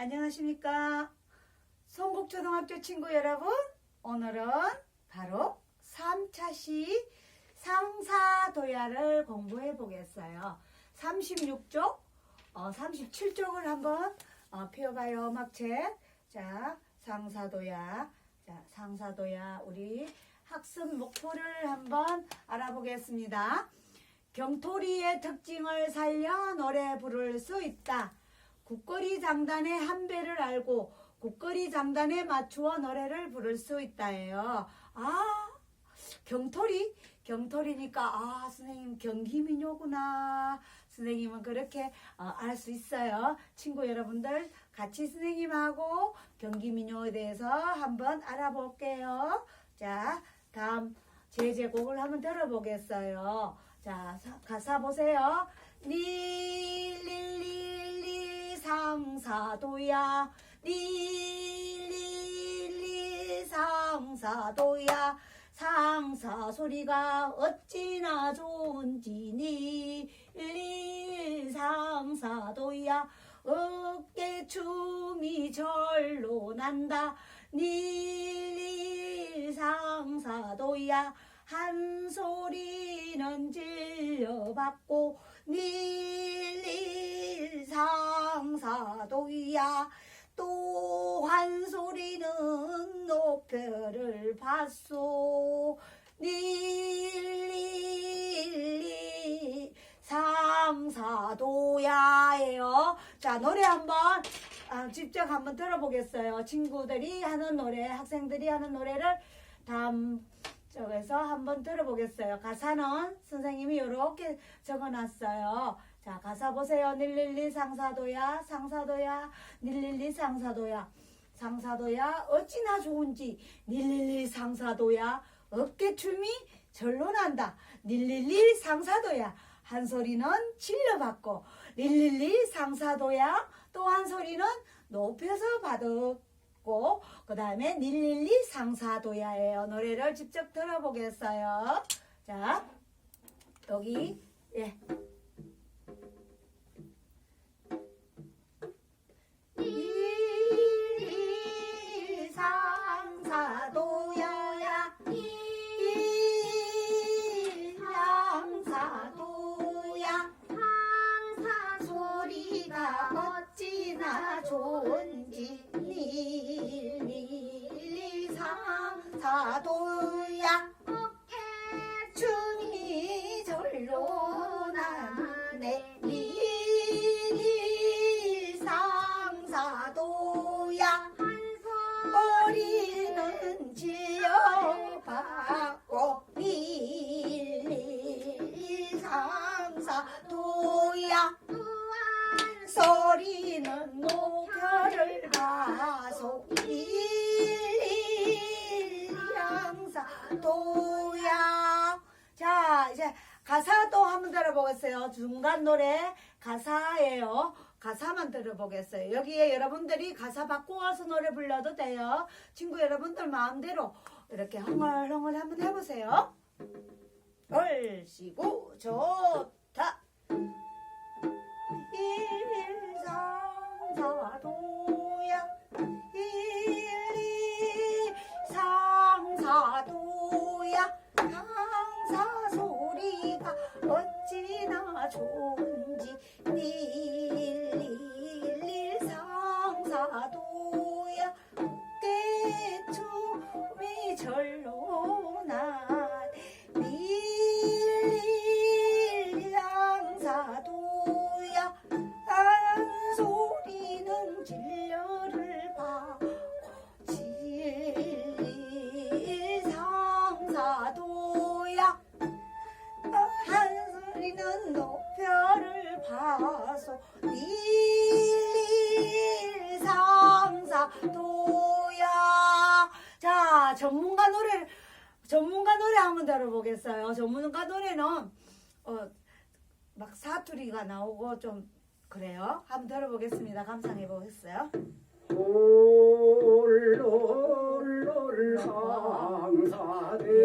안녕하십니까. 송곡초등학교 친구 여러분, 오늘은 바로 3차시 상사도야를 공부해 보겠어요. 36쪽, 어, 37쪽을 한번 어, 펴봐요. 음악책. 자, 상사도야. 자, 상사도야. 우리 학습 목표를 한번 알아보겠습니다. 경토리의 특징을 살려 노래 부를 수 있다. 국거리 장단의 한 배를 알고 국거리 장단에 맞추어 노래를 부를 수 있다예요. 아, 경토리? 경토리니까 아, 선생님 경기민요구나. 선생님은 그렇게 어, 알수 있어요. 친구 여러분들 같이 선생님하고 경기민요에 대해서 한번 알아볼게요. 자, 다음 제 제곡을 한번 들어보겠어요. 자, 사- 가사 보세요. 릴릴릴리 상사도야. 릴릴리 상사도야. 상사 소리가 어찌나 좋은지 릴릴 상사도야. 어깨춤이 절로 난다. 릴릴 상사도야. 한 소리는 질려받고 닐릴 상사도야 또 한 소리는 높여를 받소 닐릴 상사도야예요. 자 노래 한번 아, 직접 한번 들어보겠어요. 친구들이 하는 노래, 학생들이 하는 노래를 다음 쪽에서 한번 들어보겠어요. 가사는 선생님이 이렇게 적어놨어요. 자, 가사 보세요. 닐릴리 상사도야, 상사도야, 닐릴리 상사도야, 상사도야, 어찌나 좋은지, 닐릴리 상사도야, 어깨춤이 절로 난다. 닐릴리 상사도야, 한 소리는 질려받고, 닐릴리 상사도야, 또 한 소리는 높여서 받았고, 그 다음에 닐릴리 상사도야예요. 노래를 직접 들어보겠어요. 자, 여기, 예. 상 노표를 가소 일양사 도야. 자 이제 가사 또 한번 들어보겠어요. 중간 노래 가사예요. 가사만 들어보겠어요. 여기에 여러분들이 가사 바꾸어서 노래 불러도 돼요. 친구 여러분들 마음대로 이렇게 흥얼흥얼 한번 해보세요. 얼씨구 좋다. 일상사도 사 소리가 어찌나 좋은 전문가 노래 전문가 노래 한번 들어보겠어요. 전문가 노래는 어, 막 사투리가 나오고 좀 그래요? 한번 들어보겠습니다. 감상해 보겠어요? 홀롤롤 상사대야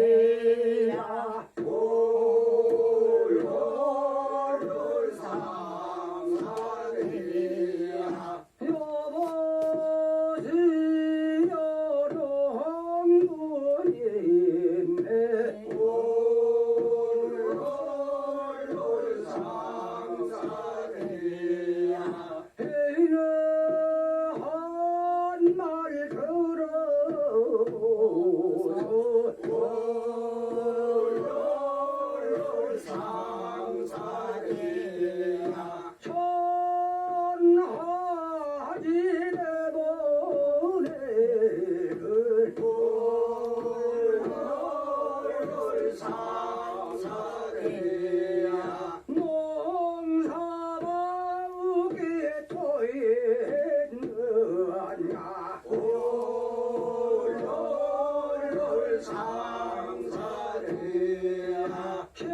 샬롬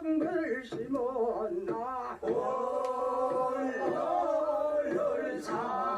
정상들 심었나? 오롤 상사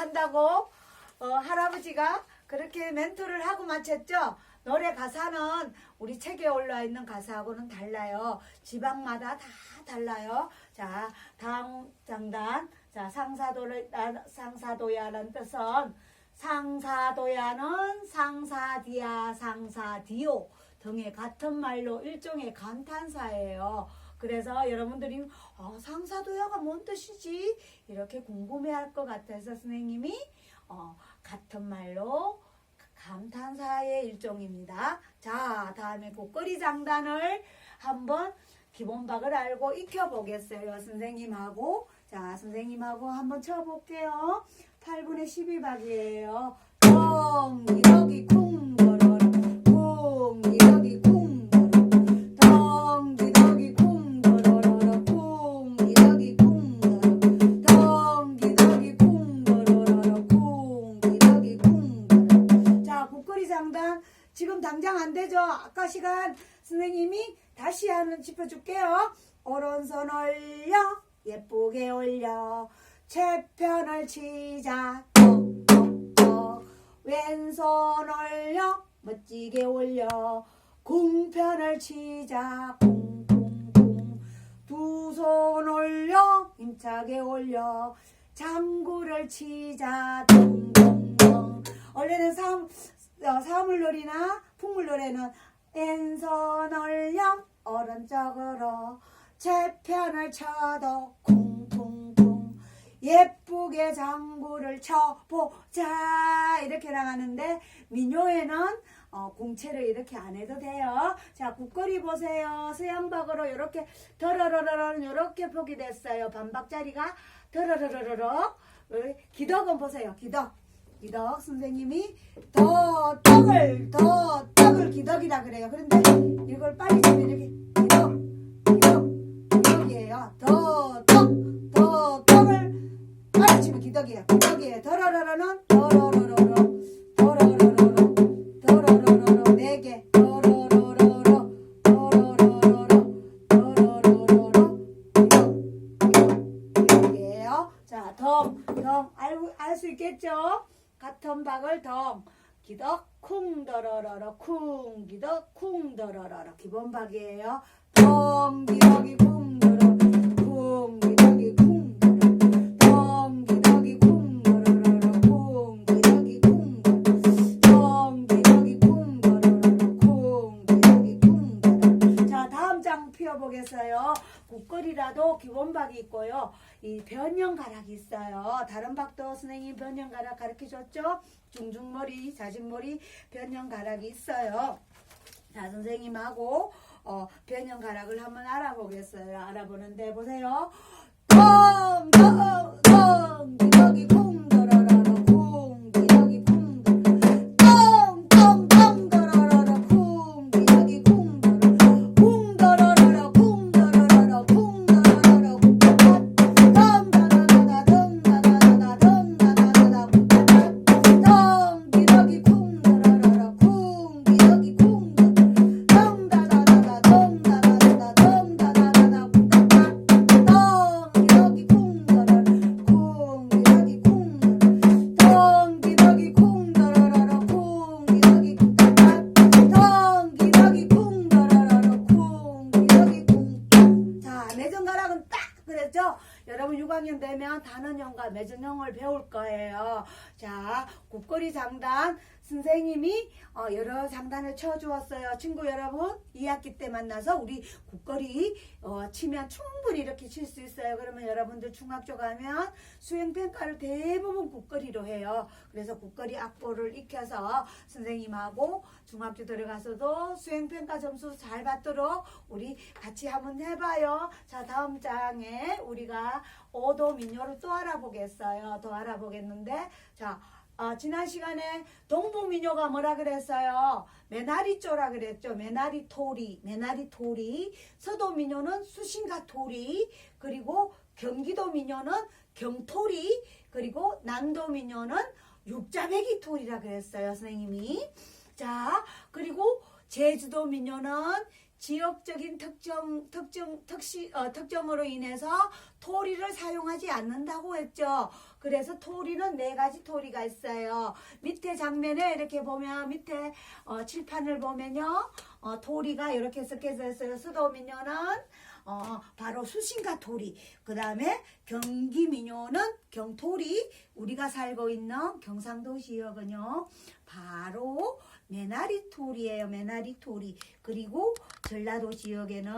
한다고 어, 할아버지가 그렇게 멘토를 하고 마쳤죠. 노래 가사는 우리 책에 올라 있는 가사하고는 달라요. 지방마다 다 달라요. 자, 다음 장단. 자, 상사도를 아, 상사도야라는 뜻은 상사도야는 상사디아, 상사디오 등의 같은 말로 일종의 감탄사예요. 그래서 여러분들이 어, 상사도야가 뭔 뜻이지? 이렇게 궁금해할 것 같아서 선생님이 어, 같은 말로 감탄사의 일종입니다. 자, 다음에 곡거리 장단을 한번 기본박을 알고 익혀보겠어요. 선생님하고. 자, 선생님하고 한번 쳐볼게요. 8분의 12박이에요. 덩, 기러기 쿵, 하는 짚어줄게요. 오른손 올려 예쁘게 올려. 채편을 치자. 톡톡톡 왼손 올려 멋지게 올려. 궁편을 치자. 쿵쿵쿵. 두 손 올려 힘차게 올려. 장구를 치자. 원래는 삼, 어, 사물놀이나 풍물놀이는 왼손 올려 오른쪽으로 채편을 쳐도 쿵쿵쿵 예쁘게 장구를 쳐보자 이렇게 나가는데 민요에는 어, 공채를 이렇게 안 해도 돼요. 자, 국거리 보세요. 서양박으로 이렇게 더러러러러는 이렇게 포기 됐어요. 반박자리가 더러러러러러. 기덕은 보세요. 기덕. 기덕 선생님이 더 떡을 더 떡을 기덕이라 그래요. 그런데 이걸 빨리 치면 이렇게 기덕이에요. 더떡더 떡을 빨리 치면 기덕이에요. 기덕이에요. 더러러러는 더러러러러 더러러러러 더러러러러 네 개 더러러러러 더러러러러 더러러러러 기덕 기덕이에요. 자, 덩, 덩, 알고, 알수 있겠죠? 같은 박을 덩, 기덕, 쿵, 더러러러, 쿵, 기덕, 쿵, 더러러러. 기본 박이에요. 덩, 기덕이 쿵, 보겠어요. 국거리 국거리라도 기본박이 있고요. 이 변형가락이 있어요. 다른 박도 선생님 변형가락 가르쳐 줬죠? 중중머리, 자진머리 변형가락이 있어요. 자, 선생님하고 어, 변형 가락을 한번 알아보겠어요. 알아보는데 보세요. 콩, 콩, 콩, 기러기 콩, 거예요. 자, 국거리 장단 선생님이 어, 여러 장단을 쳐주었어요. 친구 여러분, 2학기 때 만나서 우리 국거리 어, 치면 충분히 이렇게 칠 수 있어요. 그러면 여러분들 중학교 가면 수행평가를 대부분 국거리로 해요. 그래서 국거리 악보를 익혀서 선생님하고 중학교 들어가서도 수행평가 점수 잘 받도록 우리 같이 한번 해봐요. 자, 다음 장에 우리가 오도 민요를 또 알아보겠어요. 더 알아보겠는데, 자, 어, 지난 시간에 동북민요가 뭐라 그랬어요? 메나리쪼라 그랬죠. 메나리 토리, 메나리 토리. 서도민요는 수신가 토리. 그리고 경기도 민요는 경토리. 그리고 남도민요는 육자배기 토리라 그랬어요. 선생님이. 자, 그리고 제주도 민요는 지역적인 특정 특정 특시 어, 특정으로 인해서 토리를 사용하지 않는다고 했죠. 그래서 토리는 네 가지 토리가 있어요. 밑에 장면에 이렇게 보면 밑에 어, 칠판을 보면요, 어, 토리가 이렇게 섞여져 있어요. 수도민요는 어, 바로 수신가 토리. 그 다음에 경기민요는 경토리. 우리가 살고 있는 경상도 지역은요, 바로 메나리 토리예요. 메나리 토리. 그리고 전라도 지역에는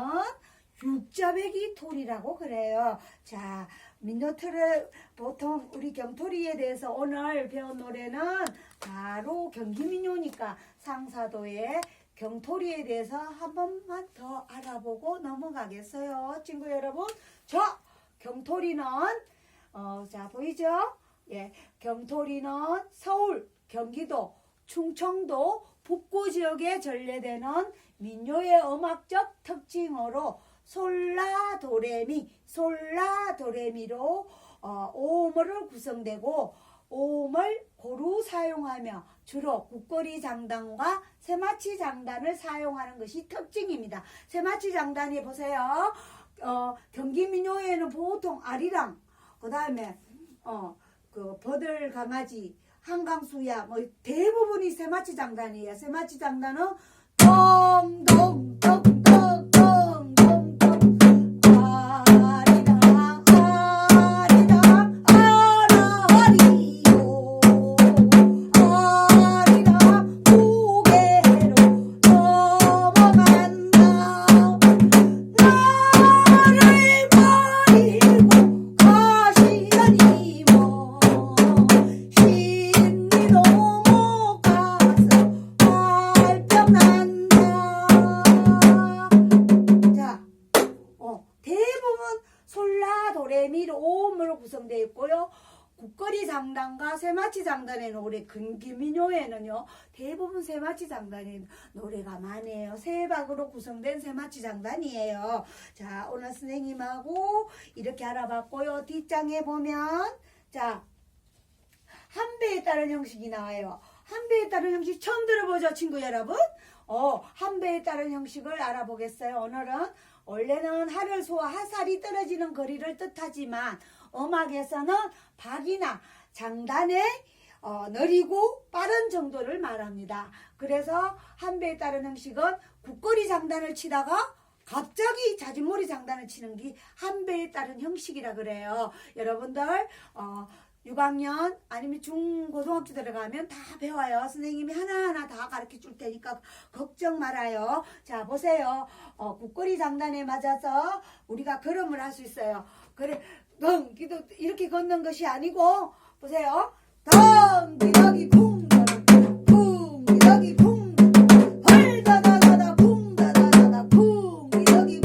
육자배기 토리라고 그래요. 자, 민노트를 보통 우리 경토리에 대해서 오늘 배운 노래는 바로 경기민요니까 상사도의 경토리에 대해서 한 번만 더 알아보고 넘어가겠어요. 친구 여러분. 저 경토리는 어, 자 보이죠? 예, 경토리는 서울, 경기도, 충청도 북부 지역에 전래되는 민요의 음악적 특징으로 솔라 도레미, 솔라 도레미로 어, 오음으로 구성되고 오음을 고루 사용하며 주로 국거리 장단과 세마치 장단을 사용하는 것이 특징입니다. 세마치 장단이 보세요. 어, 경기 민요에는 보통 아리랑, 그 다음에 어, 그 버들 강아지, 한강수야, 뭐 대부분이 세마치 장단이에요. 세마치 장단은 동동동동동동 장단과 세마치 장단의 노래 근기민요에는요 대부분 세마치 장단의 노래가 많아요. 세 박으로 구성된 세마치 장단이에요. 자 오늘 선생님하고 이렇게 알아봤고요. 뒷장에 보면 자 한 배에 따른 형식이 나와요. 한 배에 따른 형식 처음 들어보죠 친구 여러분? 어 한 배에 따른 형식을 알아보겠어요. 오늘은 원래는 하를 소와 하살이 떨어지는 거리를 뜻하지만 음악에서는 박이나 장단의 어, 느리고 빠른 정도를 말합니다. 그래서 한배에 따른 형식은 국거리 장단을 치다가 갑자기 자진몰이 장단을 치는 게 한배에 따른 형식이라 그래요. 여러분들 어, 6학년 아니면 중고등학교 들어가면 다 배워요. 선생님이 하나하나 다 가르쳐 줄 테니까 걱정 말아요. 자, 보세요. 어, 국거리 장단에 맞아서 우리가 걸음을 할 수 있어요. 그래, 덩기도 이렇게 걷는 것이 아니고, 보세요. 쿵더라, 쿵기덕이.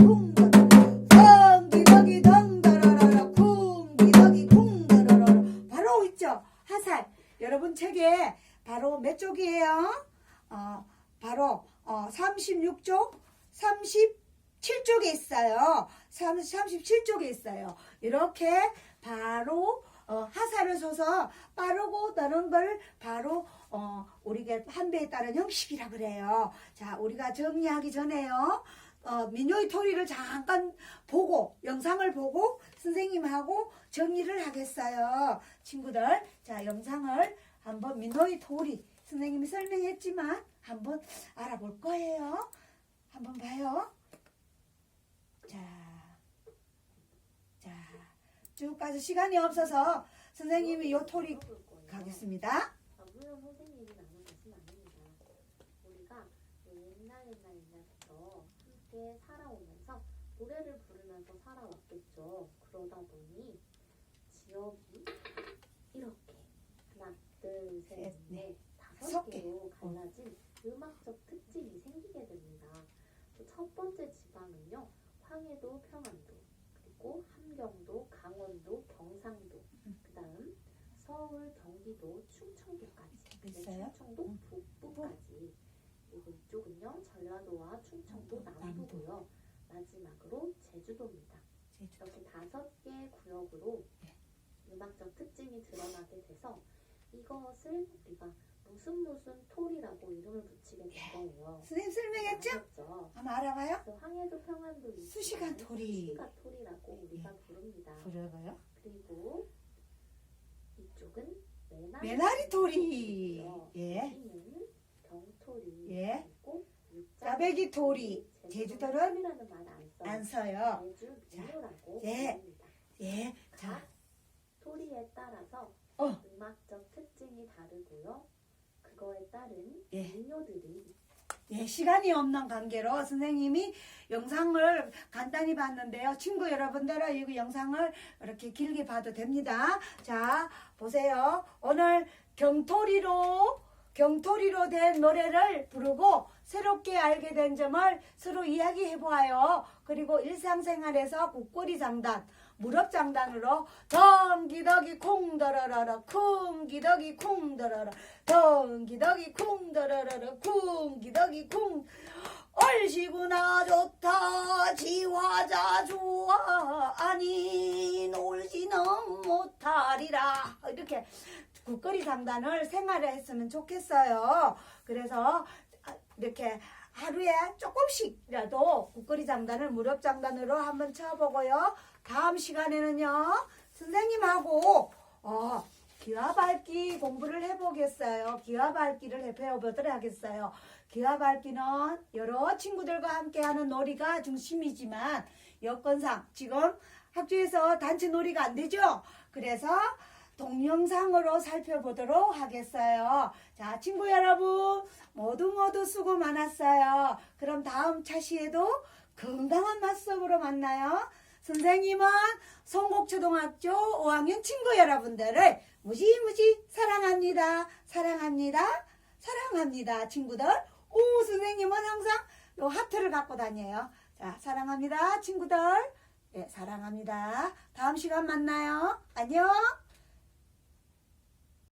하살. 여러분 책에 바로 몇 쪽이에요? 어, 바로 어, 36쪽, 37쪽에 있어요. 37쪽에 있어요. 이렇게 바로 어, 하살을 써서 빠르고 다른 걸 바로 어, 우리가 한배에 따른 형식이라 그래요. 자, 우리가 정리하기 전에요. 어, 민요의 토리를 잠깐 보고 영상을 보고 선생님하고 정리를 하겠어요. 친구들, 자 영상을 한번 민요의 토리 선생님이 설명했지만 한번 알아볼 거예요. 한번 봐요. 자, 자, 쭉 가서 시간이 없어서 선생님이 요 토리 가겠습니다. 물론 선생님이 나눈 것은 아닙니다. 우리가 옛날 옛날 옛날부터 함께 살아오면서 노래를 부르면서 살아왔겠죠. 그러다 보니 지역이 이렇게 하나, 둘, 셋, 셋, 넷, 다섯 다섯 개. 개로 갈라진 음악적 특징이 생기게 됩니다. 또첫 번째 지방은요, 황해도, 평안도, 그리고 함경도, 강원도, 경상도, 그다음 경기도, 충청도까지. 네, 있어요? 충청도 응. 북부까지. 그리고 이쪽은요, 전라도와 충청도 음, 남부고요. 마지막으로 제주도입니다. 제주도. 이렇게 다섯 개 구역으로 네. 음악적 특징이 드러나게 돼서 이것을 우리가 무슨 무슨 토리라고 이름을 붙이게 된 거예요. 선생님 설명했죠? 알았죠? 한번 알아봐요. 그래서 황해도 평안도 있지만 수시간 토리. 수시간 토리라고 우리가 부릅니다. 부르고요. 그리고 이쪽은 메나리, 메나리 토리. 토리고요. 예. 경토리 예. 짜배기 토리. 제주도는 안 써요. 예. 예. 자, 각 토리에 따라서 어. 음악적 특징이 다르고요. 그거에 따른 예. 민요들이 예, 시간이 없는 관계로 선생님이 영상을 간단히 봤는데요. 친구 여러분들은 이 영상을 이렇게 길게 봐도 됩니다. 자, 보세요. 오늘 경토리로, 경토리로 된 노래를 부르고 새롭게 알게 된 점을 서로 이야기해 보아요. 그리고 일상생활에서 국거리 장단, 무릎 장단으로 덩기덕이 콩더러러러 쿵기덕이 콩더러러 덩기덕이 콩더러러러 쿵기덕이 콩 얼씨구나 좋다 지화자 좋아 아니 놀지는 못하리라. 이렇게 국거리 장단을 생활에 했으면 좋겠어요. 그래서 이렇게 하루에 조금씩이라도 국거리 장단을 무릎 장단으로 한번 쳐보고요 다음 시간에는요 선생님하고 어, 기와 밝기 공부를 해보겠어요. 기와 밝기를 해보도록 하겠어요. 기와 밝기는 여러 친구들과 함께하는 놀이가 중심이지만 여건상 지금 학교에서 단체 놀이가 안 되죠. 그래서 동영상으로 살펴보도록 하겠어요. 자, 친구 여러분 모두 모두 수고 많았어요. 그럼 다음 차시에도 건강한 맛속으로 만나요. 선생님은 성곡초등학교 5학년 친구 여러분들을 무지무지 사랑합니다. 사랑합니다. 사랑합니다. 친구들. 오, 선생님은 항상 요 하트를 갖고 다녀요. 자, 사랑합니다. 친구들. 예, 사랑합니다. 다음 시간 만나요. 안녕.